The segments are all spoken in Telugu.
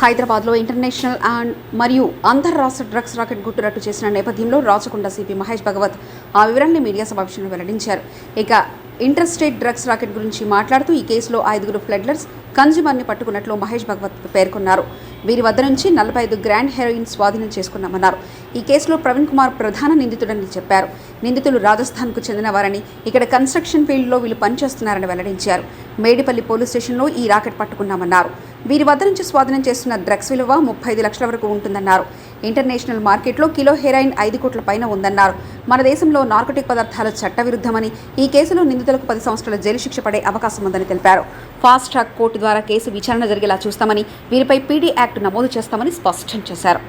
హైదరాబాద్లో ఇంటర్నేషనల్ అండ్ మరియు అంతర్రాష్ట్ర డ్రగ్స్ రాకెట్ గుట్టు రట్టు చేసిన నేపథ్యంలో రాచకొండ సిపి మహేష్ భగవత్ ఆ వివరాన్ని మీడియా సమావేశంలో వెల్లడించారు. ఇక ఇంటర్స్టేట్ డ్రగ్స్ రాకెట్ గురించి మాట్లాడుతూ ఈ కేసులో ఐదుగురు ఫ్లడ్లర్స్ కన్జ్యూమర్ని పట్టుకున్నట్లు మహేష్ భగవత్ పేర్కొన్నారు. వీరి వద్ద నుంచి నలభై ఐదు గ్రాండ్ హెరోయిన్ స్వాధీనం చేసుకున్నామన్నారు. ఈ కేసులో ప్రవీణ్ కుమార్ ప్రధాన నిందితుడని చెప్పారు. నిందితులు రాజస్థాన్కు చెందినవారని ఇక్కడ కన్స్ట్రక్షన్ ఫీల్డ్లో వీళ్ళు పనిచేస్తున్నారని వెల్లడించారు. మేడిపల్లి పోలీస్ స్టేషన్లో ఈ రాకెట్ పట్టుకున్నామన్నారు. వీరి వద్ద నుంచి స్వాధీనం చేస్తున్న డ్రగ్స్ విలువ ముప్పై ఐదు లక్షల వరకు ఉంటుందన్నారు. ఇంటర్నేషనల్ మార్కెట్లో కిలో హెరాయిన్ ఐదు కోట్ల పైన ఉందన్నారు. మన దేశంలో నార్కోటిక్ పదార్థాలు చట్టవిరుద్ధమని ఈ కేసులో నిందితులకు పది సంవత్సరాల జైలు శిక్ష పడే అవకాశం ఉందని తెలిపారు. ఫాస్ట్ ట్రాక్ కోర్టు ద్వారా కేసు విచారణ జరిగేలా చూస్తామని వీరిపై పీడీ యాక్ట్ నమోదు చేస్తామని స్పష్టం చేశారు.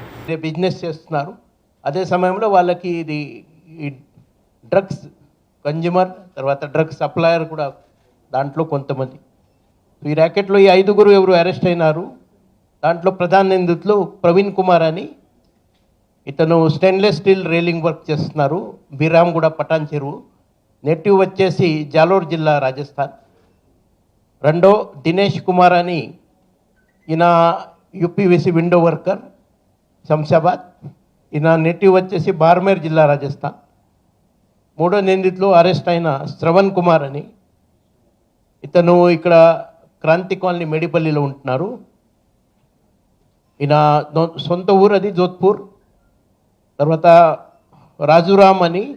బిజినెస్ చేస్తున్నారు. అదే సమయంలో వాళ్ళకి ఇది ఈ డ్రగ్స్ కన్జ్యూమర్ తర్వాత డ్రగ్స్ సప్లయర్ కూడా దాంట్లో కొంతమంది ఈ ర్యాకెట్లో ఈ ఐదుగురు ఎవరు అరెస్ట్ అయినారు? దాంట్లో ప్రధాన నిందితులు ప్రవీణ్ కుమార్ అని. ఇతను స్టెయిన్లెస్ స్టీల్ రైలింగ్ వర్క్ చేస్తున్నారు. బీరాంగూడ పటాన్ చెరువు. నెటివ్ వచ్చేసి జాలోర్ జిల్లా రాజస్థాన్. రెండో దినేష్ కుమార్ అని. ఈయన యూపీవీసీ విండో వర్కర్ శంషాబాద్. ఈయన నెటివ్ వచ్చేసి బార్మేర్ జిల్లా రాజస్థాన్. మూడో నిందితులు అరెస్ట్ అయిన శ్రవణ్ కుమార్ అని. ఇతను ఇక్కడ క్రాంతి కాలనీ మేడిపల్లిలో ఉంటున్నారు. ఈయన సొంత ఊరు అది జోధ్పూర్. తర్వాత రాజురామ్ అని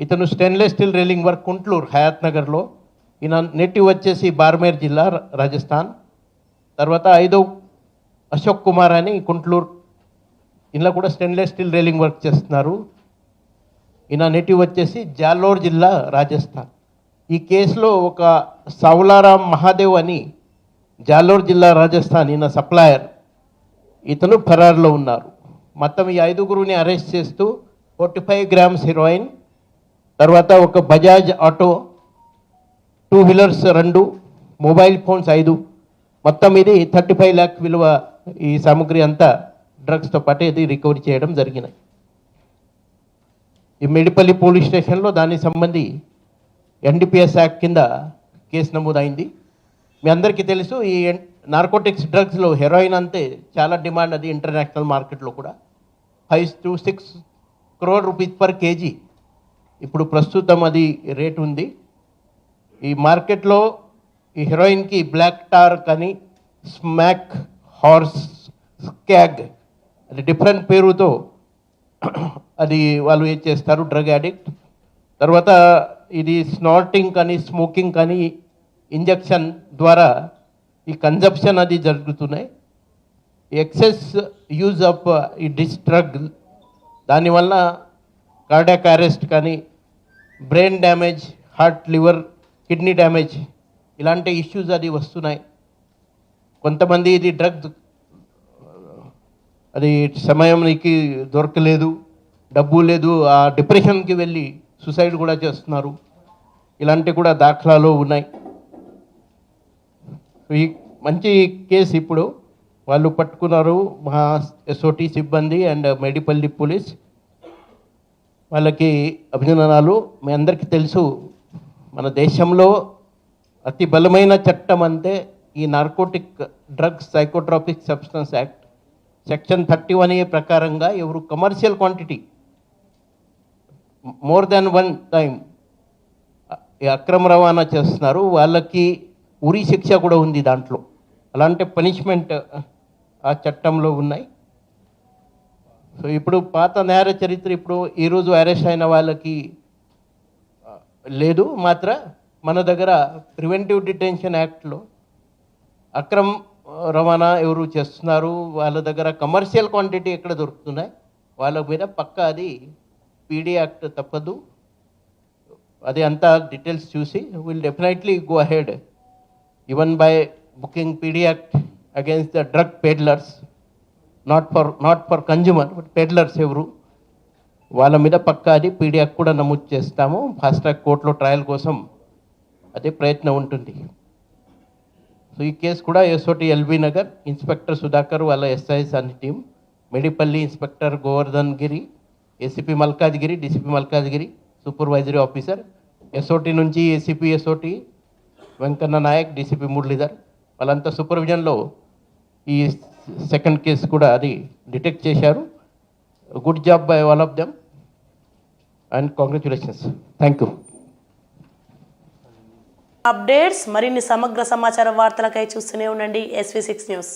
ఇతను stainless steel railing work Kuntloor Hayat నగర్లో. ఈయన నెటివ్ వచ్చేసి బార్మేర్ జిల్లా రాజస్థాన్. తర్వాత ఐదో అశోక్ కుమార్ అని కుంట్లూరు. ఇందులో కూడా స్టెయిన్లెస్ స్టీల్ రైలింగ్ వర్క్ చేస్తున్నారు. ఈయన నెటివ్ వచ్చేసి జాలోర్ జిల్లా రాజస్థాన్. ఈ కేసులో ఒక సౌలారాం మహాదేవ్ అని జాలోర్ జిల్లా రాజస్థాన్ ఈయన సప్లయర్. ఇతను ఫరార్లో ఉన్నారు. మొత్తం ఈ ఐదుగురుని అరెస్ట్ చేస్తూ ఫోర్టీ ఫైవ్ గ్రామ్స్ హీరోయిన్ తర్వాత ఒక బజాజ్ ఆటో టూ వీలర్స్ రెండు మొబైల్ ఫోన్స్ ఐదు. మొత్తం ఇది థర్టీ ఫైవ్ ల్యాక్ విలువ ఈ సామాగ్రి అంతా డ్రగ్స్తో పాటు ఇది రికవరీ చేయడం జరిగినాయి. ఈ మెడిపల్లి పోలీస్ స్టేషన్లో దానికి సంబంధి ఎన్డీపీఎస్ యాక్ట్ కింద కేసు నమోదైంది. మీ అందరికీ తెలుసు ఈ నార్కోటిక్స్ డ్రగ్స్లో హెరాయిన్ అంతే చాలా డిమాండ్ అది ఇంటర్నేషనల్ మార్కెట్లో కూడా. Five to six crore rupees per KG. ఇప్పుడు ప్రస్తుతం అది రేట్ ఉంది. ఈ మార్కెట్లో ఈ హెరోయిన్కి బ్లాక్ టార్ కానీ స్మాక్ హార్స్ స్కాగ్ అది డిఫరెంట్ పేరుతో అది వాళ్ళు ఏం చేస్తారు డ్రగ్ అడిక్ట్. తర్వాత ఇది స్నార్టింగ్ కానీ స్మోకింగ్ కానీ ఇంజెక్షన్ ద్వారా ఈ కన్జప్షన్ అది జరుగుతున్నాయి. ఎక్సెస్ యూజ్ ఆఫ్ ఈ డిస్ డ్రగ్ దానివల్ల కార్డియాక్ అరెస్ట్ కానీ brain damage heart liver kidney damage ఇలాంటి ఇష్యూస్ అది వస్తున్నాయి. కొంతమంది ఇది డ్రగ్ అది సమయానికి దొరకలేదు డబ్బు లేదు ఆ డిప్రెషన్కి వెళ్ళి సూసైడ్ కూడా చేస్తున్నారు. ఇలాంటివి కూడా దాఖలాలు ఉన్నాయి. ఈ మంచి కేసు ఇప్పుడు వాళ్ళు పట్టుకున్నారు మా ఎస్ఓటి సిబ్బంది అండ్ మేడిపల్లి పోలీస్. వాళ్ళకి అభినందనాలు. మీ అందరికీ తెలుసు మన దేశంలో అతి బలమైన చట్టం అంటే ఈ narcotic drugs psychotropic substance act section thirty one A ప్రకారంగా ఎవరు commercial quantity more than one time ఈ అక్రమ రవాణా చేస్తున్నారు. వాళ్ళకి ఉరి శిక్ష కూడా ఉంది దాంట్లో. అలాంటి పనిష్మెంట్ ఆ చట్టంలో ఉన్నాయి. సో ఇప్పుడు పాత నేర చరిత్ర ఇప్పుడు ఈరోజు అరెస్ట్ అయిన వాళ్ళకి లేదు. మాత్ర మన దగ్గర ప్రివెంటివ్ డిటెన్షన్ యాక్ట్లో అక్రమ రవాణా ఎవరు చేస్తున్నారు? వాళ్ళ దగ్గర కమర్షియల్ క్వాంటిటీ ఎక్కడ దొరుకుతున్నాయి? వాళ్ళ మీద పక్క అది పీడీ యాక్ట్ తప్పదు. అది అంతా డీటెయిల్స్ చూసి will definitely go ahead even by booking PD act against the drug peddlers not for not for consumer but peddlers ఎవరు? వాళ్ళ మీద పక్క అది పీడియాక్ కూడా నమోదు చేస్తాము. ఫాస్ట్ ట్రాక్ కోర్టులో ట్రయల్ కోసం అదే ప్రయత్నం ఉంటుంది. సో ఈ కేసు కూడా SOT LB Nagar inspector Sudhakar వాళ్ళ ఎస్ఐఎస్ అని team Medipalli inspector Govardhan Giri ACP Malkajgiri DCP Malkajgiri supervisory officer SOT నుంచి ACP SOT Venkanna Nayak DCP Muralidhar వాళ్ళంతా సూపర్విజన్లో ఈ సెకండ్ కేసు కూడా అది డిటెక్ట్ చేశారు. Good job by all of them and congratulations thank you updates మరిన్ని సమగ్ర సమాచార వార్తలకై చూస్తూనే ఉండండి. SV six news